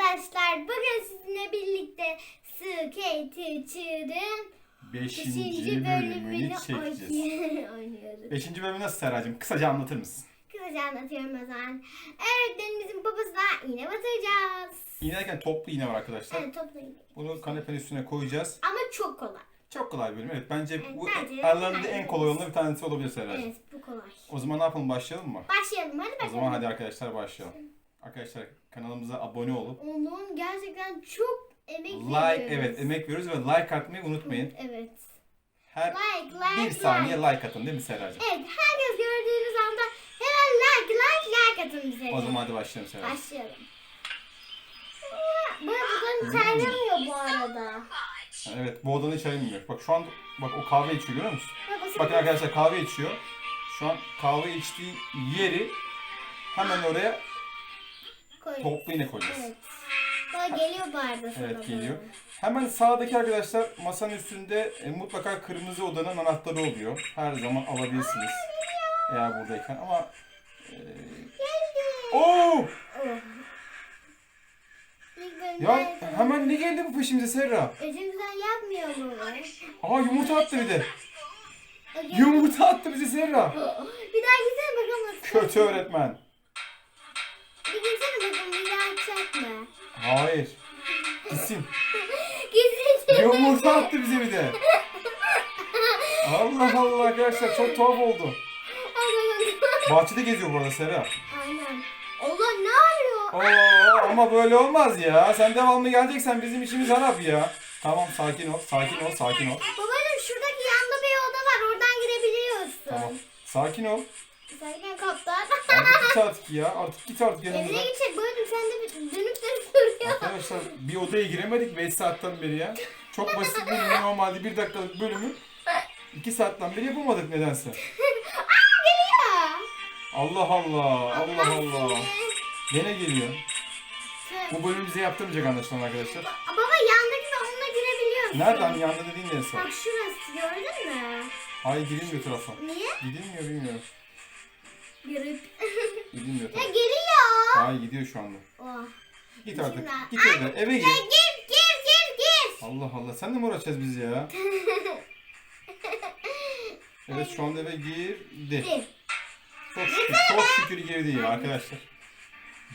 arkadaşlar. Bugün sizinle birlikte Skate Beşinci 5. bölümünü çekeceğiz. oynuyoruz. Beşinci bölümü nasıl Serracığım? Kısaca anlatır mısın? Kısaca anlatıyorum o zaman. Öğretmenimizin babasına iğne batıracağız. İğne derken toplu iğne var arkadaşlar. Evet toplayın. Bunu kanepenin üstüne koyacağız. Ama çok kolay. Çok kolay bir bölüm. Evet bence Evet, bu bence aralarında en kolay olanı bir tanesi olabilir Serracığım. Evet bu kolay. O zaman ne yapalım başlayalım mı? Başlayalım hadi O bakalım. zaman hadi arkadaşlar başlayalım. Arkadaşlar kanalımıza abone olup Onun gerçekten çok emek like veriyoruz. evet emek veriyoruz ve like atmayı unutmayın. Evet. Her Like like bir like. saniye like atın değil mi Serracığım? Evet herkes gördüğünüz anda hemen like like like atın bize. O zaman hadi başlayalım Serracığım. Başlayalım. Bu buradan kaynamıyor bu arada. Evet bu odanın hiç ayrılmıyor. Bak şu an bak o kahve içiyor görüyor musun? Babası Bakın arkadaşlar kahve içiyor. Şu an kahve içtiği yeri hemen oraya koyuyor. toplu iğne koyacağız. Evet. Bak geliyor sana Evet geliyor. böyle. Hemen sağdaki arkadaşlar masanın üstünde e, mutlaka kırmızı odanın anahtarı oluyor. Her zaman alabilirsiniz. Eğer buradayken ama e, Oo! Oh. Ya hemen ne geldi bu peşimize Serra? Özümüzden yapmıyor mu? Aa yumurta attı bir de. Yumurta attı bize Serra. Bir daha gitsene bakalım. Kötü öğretmen. Hayır. Gitsin. Gitsin. Yumurta attı bize bir de. Allah Allah arkadaşlar çok tuhaf oldu. Bahçede geziyor bu arada Serra. Aynen. Allah ne arıyor? Oo, ama böyle olmaz ya. Sen devamlı geleceksen bizim işimiz harap ya. Tamam sakin ol, sakin ol, sakin ol. Babacım şuradaki yanda bir oda var. Oradan girebiliyorsun. Tamam. Sakin ol. Sakin kaptan. Artık git artık ya. Artık git artık yanımıza. Evine gidecek. Babacım sen de dönüp. Arkadaşlar bir odaya giremedik 5 saatten beri ya. Çok basit bir bölüm. Normalde 1 dakikalık bölümü 2 saatten beri yapamadık nedense. Aa geliyor. Allah Allah. Allah Allah. Gene geliyor. Bu bölümü bize yaptırmayacak anlaşılan arkadaşlar. Baba yandaki de onunla girebiliyorsun. Nereden yandı dediğin neresi? Bak şurası gördün mü? Hayır girilmiyor tarafa. Niye? Gidilmiyor bilmiyorum. Görüp. Gidilmiyor ya tarafa. geliyor. Hayır gidiyor şu anda. Oh. Git artık. Git eve. Eve Ya gir. gir gir gir gir. Allah Allah. Sen de mi uğraşacağız biz ya? Evet şu anda eve girdi. Gir. Çok şükür, çok şükür girdi arkadaşlar.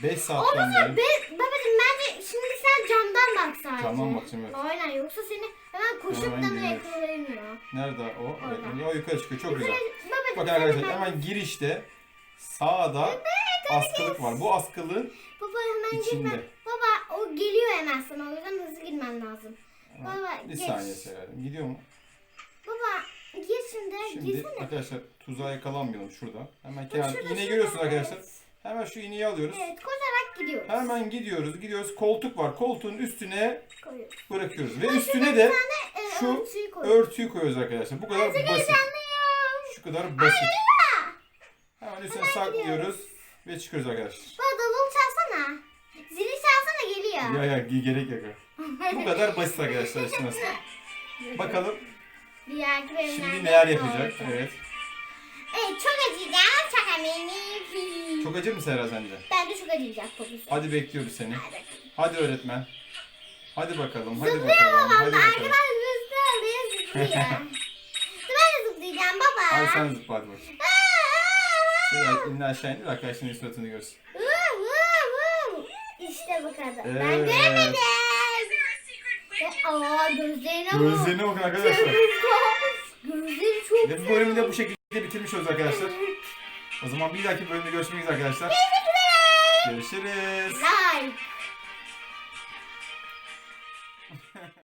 5 saatten Olmasa beri. be, babacım bence şimdi sen camdan bak sadece. Camdan bakacağım, evet. Aynen yoksa seni hemen koşup da geliyor. yakalayamıyor. Nerede o? Evet, o yukarı çıkıyor. Çok güzel. Babacım Bakın arkadaşlar hemen- hemen girişte sağda askılık var. Bu askılığın Baba hemen içinde. girme. Baba o geliyor hemen sana o yüzden hızlı girmen lazım. Baba bir geç. saniye söyledim. Gidiyor mu? Baba gir şimdi, Şimdi girsene. arkadaşlar tuzağa yakalanmayalım şurada. Hemen Bak kenar şurada, iğne şurada, görüyorsunuz evet. arkadaşlar. Hemen şu iğneyi alıyoruz. Evet koşarak gidiyoruz. Hemen gidiyoruz, gidiyoruz. Koltuk var. Koltuğun üstüne Koyuyoruz. bırakıyoruz. Ve üstüne de E, şu örtüyü koyuyoruz. örtüyü koyuyoruz arkadaşlar. Bu kadar basit. Şu kadar basit. Hemen üstüne saklıyoruz ve çıkıyoruz arkadaşlar. Ya ya ge- gerek yok. Bu kadar basit arkadaşlar nasıl. Bakalım şimdi neler yapacak. Evet. Evet çok acıyacağım. Çok eminim. Çok acır mı Serra sence? Bence çok acıyacak kokusu. Hadi bekliyoruz seni. Hadi. Hadi öğretmen. Hadi bakalım. Hadi bakalım. Hadi bakalım. Arkadan zıplıyor. zıplıyor. ben de zıplayacağım baba. Hadi sen zıpla hadi bakayım. Şöyle elini aşağı indir arkadaşların suratını görsün. Vuu. İşte bu kadar. Ben Evet. göremedim. Ve- Aa gözlerine bak. Gözlerine bakın arkadaşlar. Gözleri çok Ve bu bölümü de bu şekilde bitirmiş olacağız arkadaşlar. O zaman bir dahaki bölümde görüşmek üzere arkadaşlar. Görüşürüz. Like.